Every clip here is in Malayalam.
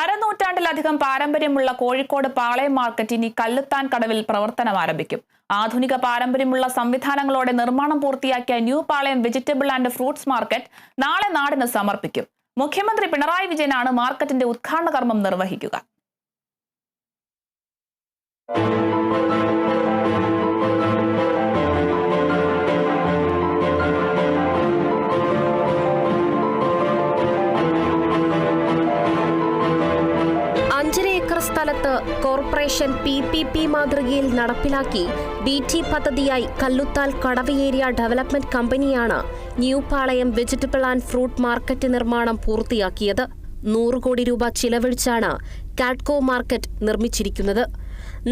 അരനൂറ്റാണ്ടിലധികം പാരമ്പര്യമുള്ള കോഴിക്കോട് പാളയം മാർക്കറ്റ് ഇനി കല്ലുത്താൻ കടവിൽ പ്രവർത്തനം ആരംഭിക്കും. ആധുനിക പാരമ്പര്യമുള്ള സംവിധാനങ്ങളോടെ നിർമ്മാണം പൂർത്തിയാക്കിയ new Palayam vegetable and fruits market നാളെ നാടിന് സമർപ്പിക്കും. മുഖ്യമന്ത്രി പിണറായി വിജയനാണ് മാർക്കറ്റിന്റെ ഉദ്ഘാടന കർമ്മം നിർവഹിക്കുക. സ്ഥലത്ത് കോർപ്പറേഷൻ പി പി പി മാതൃകയിൽ നടപ്പിലാക്കി ബി ടി പദ്ധതിയായി കല്ലുത്താൽ കടവ് ഏരിയ ഡെവലപ്മെന്റ് കമ്പനിയാണ് new Palayam vegetable and fruit market നിർമ്മാണം പൂർത്തിയാക്കിയത്. നൂറ് കോടി രൂപ ചിലവഴിച്ചാണ് കാറ്റ്കോ മാർക്കറ്റ് നിർമ്മിച്ചിരിക്കുന്നത്.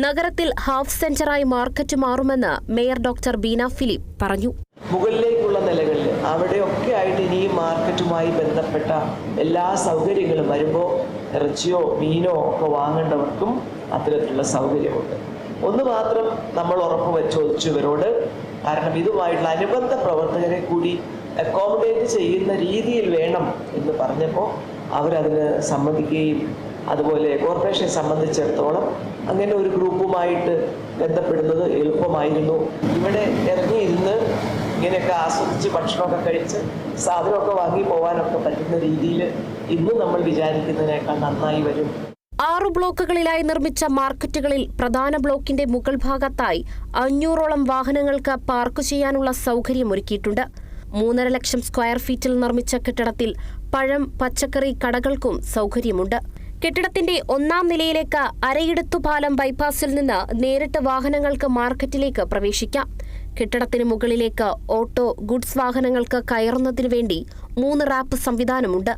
നഗരത്തിൽ ഹാഫ് സെഞ്ചറായി മാർക്കറ്റ് മാറുമെന്ന് മേയർ ഡോക്ടർ ബീന ഫിലിപ്പ് പറഞ്ഞു. മുകളിലേക്കുള്ള നിലകളിൽ അവിടെയൊക്കെ മാർക്കറ്റുമായി ബന്ധപ്പെട്ട എല്ലാ സൗകര്യങ്ങളും വരുമ്പോൾ ഇറച്ചിയോ മീനോ ഒക്കെ വാങ്ങേണ്ടവർക്കും അത്തരത്തിലുള്ള സൗകര്യമുണ്ട്. ഒന്ന് മാത്രം നമ്മൾ ഉറപ്പ് വെച്ചോദിച്ചു ഇവരോട്. കാരണം ഇതുമായിട്ടുള്ള അനുബന്ധ പ്രവർത്തകരെ കൂടി അക്കോമഡേറ്റ് ചെയ്യുന്ന രീതിയിൽ വേണം എന്ന് പറഞ്ഞപ്പോൾ അവരതിന് സമ്മതിക്കുകയും അതുപോലെ കോർപ്പറേഷനെ സംബന്ധിച്ചിടത്തോളം അങ്ങനെ ഒരു ഗ്രൂപ്പുമായിട്ട് ബന്ധപ്പെടുന്നത് എളുപ്പമായിരുന്നു. ഇവിടെ ഇറങ്ങിയിരുന്ന് ഇങ്ങനെയൊക്കെ ആസ്വദിച്ച് ഭക്ഷണമൊക്കെ കഴിച്ച് സാധനമൊക്കെ വാങ്ങി പോകാനൊക്കെ പറ്റുന്ന രീതിയിൽ ഇന്ന് നമ്മൾ വിചാരിക്കുന്നതിനേക്കാൾ നന്നായി വരും. ആറു ബ്ലോക്കുകളിലായി നിർമ്മിച്ച മാർക്കറ്റുകളിൽ പ്രധാന ബ്ലോക്കിന്റെ മുകൾ ഭാഗത്തായി അഞ്ഞൂറോളം വാഹനങ്ങൾക്ക് പാർക്ക് ചെയ്യാനുള്ള സൗകര്യം ഒരുക്കിയിട്ടുണ്ട്. മൂന്നര ലക്ഷം സ്ക്വയർ ഫീറ്റിൽ നിർമ്മിച്ച കെട്ടിടത്തിൽ പഴം പച്ചക്കറി കടകൾക്കും സൗകര്യമുണ്ട്. കെട്ടിടത്തിന്റെ ഒന്നാം നിലയിലേക്ക് അരയിടത്തു പാലം ബൈപ്പാസിൽ നിന്ന് നേരിട്ട് വാഹനങ്ങൾക്ക് മാർക്കറ്റിലേക്ക് പ്രവേശിക്കാം. കെട്ടിടത്തിന് മുകളിലേക്ക് ഓട്ടോ ഗുഡ്സ് വാഹനങ്ങൾക്ക് കയറുന്നതിനു വേണ്ടി മൂന്ന് റാപ്പ് സംവിധാനമുണ്ട്.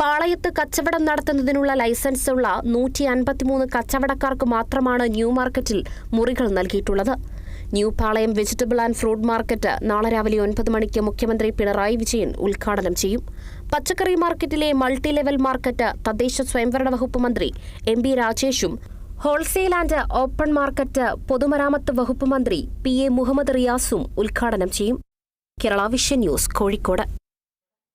പാളയത്ത് കച്ചവടം നടത്തുന്നതിനുള്ള ലൈസൻസ് ഉള്ള നൂറ്റി അൻപത്തിമൂന്ന് കച്ചവടക്കാർക്ക് മാത്രമാണ് ന്യൂ മാർക്കറ്റിൽ മുറികൾ നൽകിയിട്ടുള്ളത്. New Palayam vegetable and fruit market നാളെ രാവിലെ ഒൻപത് മണിക്ക് മുഖ്യമന്ത്രി പിണറായി വിജയൻ ഉദ്ഘാടനം ചെയ്യും. പച്ചക്കറി മാർക്കറ്റിലെ മൾട്ടി ലെവൽ മാർക്കറ്റ് തദ്ദേശ സ്വയംഭരണ വകുപ്പ് മന്ത്രി എം ബി രാജേഷും ഹോൾസെയിൽ ആൻഡ് ഓപ്പൺ മാർക്കറ്റ് പൊതുമരാമത്ത് വകുപ്പ് മന്ത്രി പി എ മുഹമ്മദ് റിയാസും ഉദ്ഘാടനം ചെയ്യും. Kerala vision news Kozhikode.